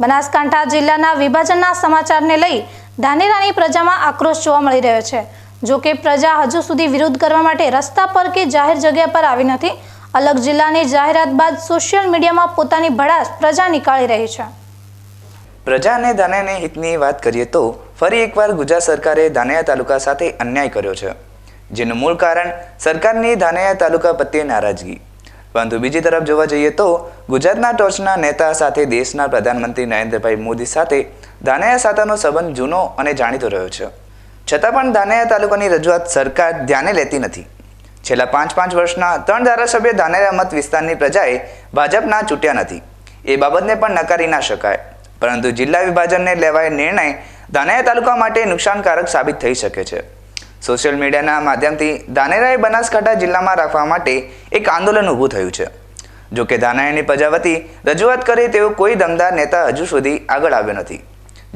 બનાસકાંઠા જિલ્લાના વિભાજનના સમાચારને લઈ ધાનેરાની પ્રજામાં આક્રોશ જોવા મળી રહ્યો છે. જો કે પ્રજા હજુ સુધી વિરોધ કરવા માટે રસ્તા પર કે જાહેર જગ્યા પર આવી નથી. અલગ જિલ્લાની જાહેરાત બાદ સોશિયલ મીડિયામાં પોતાની ભડાસ પ્રજા નીકાળી રહી છે. પ્રજા અને ધાનેરાની હિતની વાત કરીએ તો ફરી એકવાર ગુજરાત સરકારે ધાનેરા તાલુકા સાથે અન્યાય કર્યો છે, જેનું મૂળ કારણ સરકારની ધાનેરા તાલુકા પ્રત્યે નારાજગી. પરંતુ બીજી તરફ જોવા જઈએ તો ગુજરાતના ટોચના નેતા સાથે દેશના પ્રધાનમંત્રી નરેન્દ્રભાઈ મોદી સાથે ધાનેરા સાથેનો સંબંધ જૂનો અને જાણીતો રહ્યો છે. છતાં પણ ધાનેયા તાલુકાની રજૂઆત સરકાર ધ્યાને લેતી નથી. છેલ્લા પાંચ પાંચ વર્ષના ત્રણ ધારાસભ્ય ધાનેરા મત વિસ્તારની પ્રજાએ ભાજપના ચૂંટ્યા નથી. એ બાબતને પણ નકારી ના શકાય. પરંતુ જિલ્લા વિભાજનને લેવાય નિર્ણય ધાનેરા તાલુકા માટે નુકસાનકારક સાબિત થઈ શકે છે. સોશિયલ મીડિયાના માધ્યમથી ધાનેરાએ બનાસકાંઠા જિલ્લામાં રાખવા માટે એક આંદોલન ઊભું થયું છે. જો કે ધાનાયાની પ્રજા વતી રજૂઆત કરે તેવો કોઈ દમદાર નેતા હજુ સુધી આગળ આવ્યો નથી.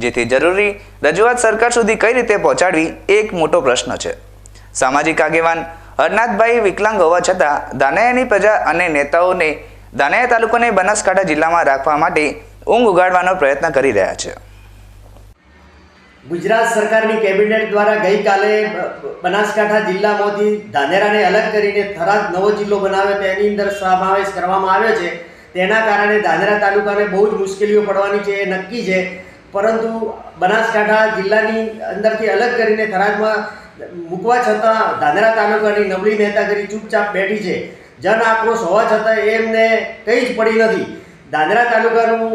જેથી જરૂરી રજૂઆત સરકાર સુધી કઈ રીતે પહોંચાડવી એ એક મોટો પ્રશ્ન છે. સામાજિક આગેવાન હરનાથભાઈ વિકલાંગ હોવા છતાં ધાનાયાની પ્રજા અને નેતાઓને ધાનાયા તાલુકાને બનાસકાંઠા જિલ્લામાં રાખવા માટે ઊંઘ ઉગાડવાનો પ્રયત્ન કરી રહ્યા છે. ગુજરાત સરકારની કેબિનેટ દ્વારા ગઈકાલે બનાસકાંઠા જિલ્લામાંથી ધાનેરાને અલગ કરીને થરાદ નવો જિલ્લો બનાવે તેની અંદર સમાવેશ કરવામાં આવ્યો છે. તેના કારણે ધાનેરા તાલુકાને બહુ જ મુશ્કેલીઓ પડવાની છે, એ નક્કી છે. પરંતુ બનાસકાંઠા જિલ્લાની અંદરથી અલગ કરીને થરાદમાં મૂકવા છતાં ધાનેરા તાલુકાની નબળી નેતાગીરી ચૂપચાપ બેઠી છે. જન આક્રોશ હોવા છતાં એમને કંઈ જ પડી નથી. દાદરા તાલુકાનું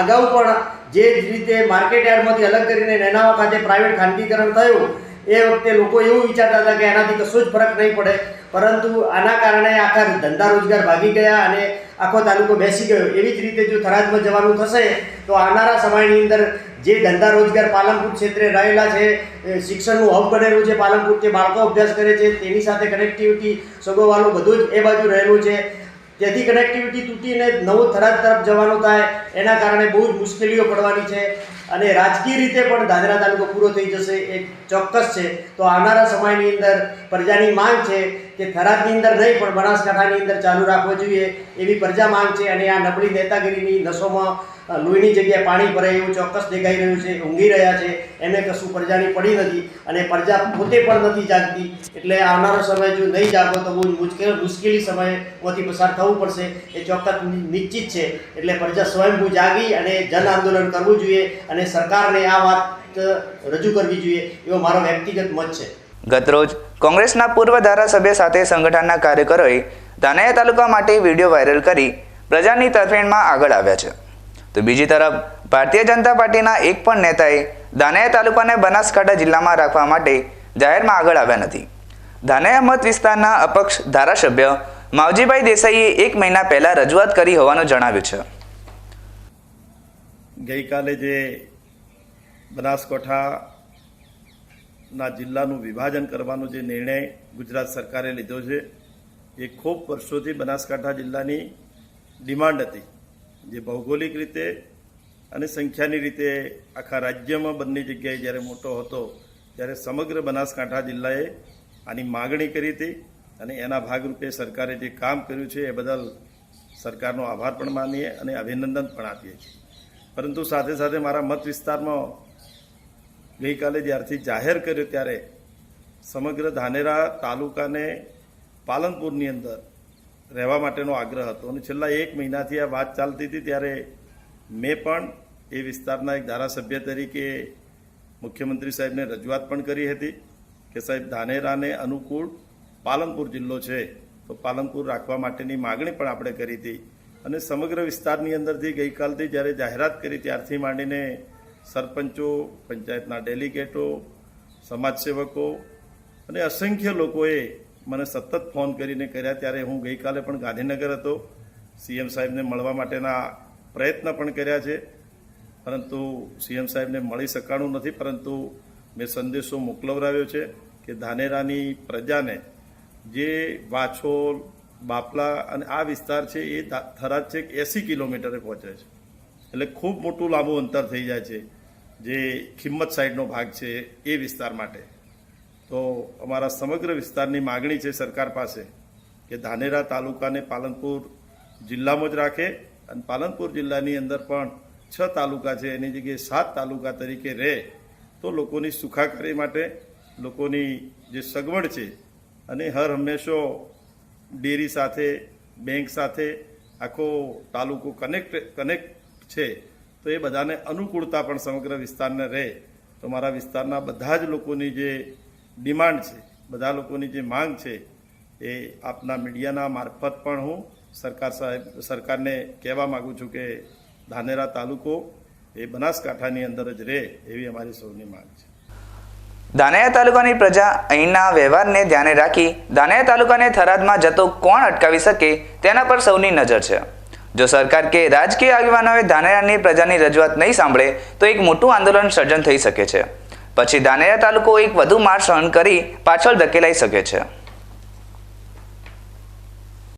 અગાઉ પણ જે જ રીતે માર્કેટ યાર્ડમાંથી અલગ કરીને નેનાવા ખાતે પ્રાઇવેટ ખાનગીકરણ થયું, એ વખતે લોકો એવું વિચારતા હતા કે આનાથી કશું જ ફરક નહીં પડે. પરંતુ આના કારણે આખા ધંધા રોજગાર ભાગી ગયા અને આખો તાલુકો બેસી ગયો. એવી જ રીતે જો થરાદમાં જવાનું થશે, તો આવનારા સમયની અંદર જે ધંધા રોજગાર પાલનપુર ક્ષેત્રે રહેલા છે શિક્ષણનું હબ બનેલું છે પાલનપુર જે બાળકો અભ્યાસ કરે છે, તેની સાથે કનેક્ટિવિટી સગોવાલો બધું જ એ બાજુ રહેલું છે. તેથી કનેક્ટિવિટી તૂટીને નવો થરાદ તરફ જવાનું થાય. એના કારણે બહુ જ મુશ્કેલીઓ પડવાની છે. અને રાજકીય રીતે પણ દાદરા તાલુકો પૂરો થઈ જશે. એ ચોક્કસ છે. તો આવનારા સમયની અંદર પ્રજાની માંગ છે કે થરાદની અંદર નહીં, પણ બનાસકાંઠાની અંદર ચાલુ રાખવો જોઈએ એવી પ્રજા માંગ છે. અને આ નબળી નેતાગીરીની નસોમાં લોહીની જગ્યાએ પાણી ભરાય એવું ચોક્કસ દેખાઈ રહ્યું છે, ઊંઘી રહ્યા છે. એને કશું પ્રજાની પડી નથી અને પ્રજા પોતે પણ નથી જાગતી. એટલે આવનારો સમય જો નહીં જાગો તો બહુ મુશ્કેલ, મુશ્કેલી સમયમાંથી પસાર થવું પડશે. એ ચોક્કસ નિશ્ચિત છે. એટલે પ્રજા સ્વયંભૂ જાગી અને જન આંદોલન કરવું જોઈએ અને સરકારને આ વાત રજૂ કરવી જોઈએ એવો મારો વ્યક્તિગત મત છે. ગતરોજ કોંગ્રેસના પૂર્વ ધારાસભ્ય સાથે સંગઠનના કાર્યકરોએ ધાનેરા તાલુકા માટે વીડિયો વાયરલ કરી પ્રજાની તરફેણમાં આગળ આવ્યા છે. તો બીજી તરફ, ભારતીય જનતા પાર્ટીના એક પણ નેતાએ ધાનેરા તાલુકાને બનાસકાંઠા જિલ્લામાં રાખવા માટે જાહેરમાં આગળ આવ્યા નથી. ધાનેરા મત વિસ્તારના અપક્ષ ધારાસભ્ય માવજીભાઈ દેસાઈએ એક મહિના પહેલા રજૂઆત કરી હોવાનું જણાવ્યું છે. ગઈકાલે જે બનાસકાંઠાના જિલ્લાનું વિભાજન કરવાનો જે નિર્ણય ગુજરાત સરકારે લીધો છે, એ ખૂબ વર્ષોથી બનાસકાંઠા જિલ્લાની ડિમાન્ડ હતી. જે ભૌગોલિક રીતે અને સંખ્યાની રીતે આખા રાજ્યમાં બંને જગ્યાએ જ્યારે મોટો હતો, ત્યારે સમગ્ર બનાસકાંઠા જિલ્લાએ આની માગણી કરી હતી અને એના ભાગરૂપે સરકારે જે કામ કર્યું છે, એ બદલ સરકારનો આભાર પણ માનીએ અને અભિનંદન પણ આપીએ છીએ. પરંતુ સાથે સાથે મારા મત વિસ્તારમાં ગઈકાલે જ્યારથી જાહેર કર્યો ત્યારે સમગ્ર ધાનેરા તાલુકાને પાલનપુરની અંદર રહેવા માટેનો આગ્રહ હતો અને છેલ્લા એક મહિનાથી આ વાત ચાલતી હતી ત્યારે મેં પણ એ વિસ્તારના એક ધારાસભ્ય તરીકે મુખ્યમંત્રી સાહેબને રજૂઆત પણ કરી હતી કે સાહેબ, ધાનેરાને અનુકૂળ પાલનપુર જિલ્લો છે, તો પાલનપુર રાખવા માટેની માગણી પણ આપણે કરી હતી. અને સમગ્ર વિસ્તારની અંદરથી ગઈકાલથી જ્યારે જાહેરાત કરી ત્યારથી માંડીને સરપંચો, પંચાયતના ડેલિગેટો, સમાજસેવકો અને અસંખ્ય લોકોએ મને સતત ફોન કરીને કર્યા. ત્યારે હું ગઈકાલે પણ ગાંધીનગર હતો. સીએમ સાહેબને મળવા માટેના પ્રયત્ન પણ કર્યા છે. પરંતુ સીએમ સાહેબને મળી શકાણું નથી. પરંતુ મેં સંદેશો મોકલવરાવ્યો છે કે ધાનેરાની પ્રજાને જે વાછોલ, બાપલા અને આ વિસ્તાર છે એ થરાદ છેક એંસી કિલોમીટરે પહોંચે છે. એટલે ખૂબ મોટું લાંબુ અંતર થઈ જાય છે. જે ખિંમત સાઈડનો ભાગ છે એ વિસ્તાર માટે. તો અમારા સમગ્ર વિસ્તારની માગણી છે સરકાર પાસે કે ધાનેરા તાલુકાને પાલનપુર જિલ્લામાં જ રાખે અને પાલનપુર જિલ્લાની અંદર પણ છ તાલુકા છે, એની જગ્યાએ સાત તાલુકા તરીકે રહે તો લોકોની સુખાકારી માટે લોકોની જે સગવડ છે અને હર હંમેશો ડેરી સાથે, બેંક સાથે આખો તાલુકો કનેક્ટ કનેક્ટ છે, તો એ બધાને અનુકૂળતા પણ સમગ્ર વિસ્તારને રહે. તો મારા વિસ્તારના બધા જ લોકોની જે ડિમાન્ડ છે, બધા લોકોની જે માંગ છે, એ આપના મીડિયાના મારફત પણ હું સરકાર સાહેબ, સરકારને કહેવા માગું છું કે ધાનેરા તાલુકો એ બનાસકાંઠાની અંદર જ રહે એવી અમારી સૌની માંગ છે. ધાનેરા તાલુકાની પ્રજા અહીંના વ્યવહારને ધ્યાને રાખી ધાનેરા તાલુકાને થરાદમાં જતો કોણ અટકાવી શકે તેના પર સૌની નજર છે. જો સરકાર કે રાજકીય આગેવાનોએ ધાનેરાની પ્રજાની રજૂઆત નહીં સાંભળે, તો એક મોટું આંદોલન સર્જન થઈ શકે છે. પછી ધાનેરા તાલુકો એક વધુ માર સહન કરી પાછળ ધકેલાઈ શકે છે.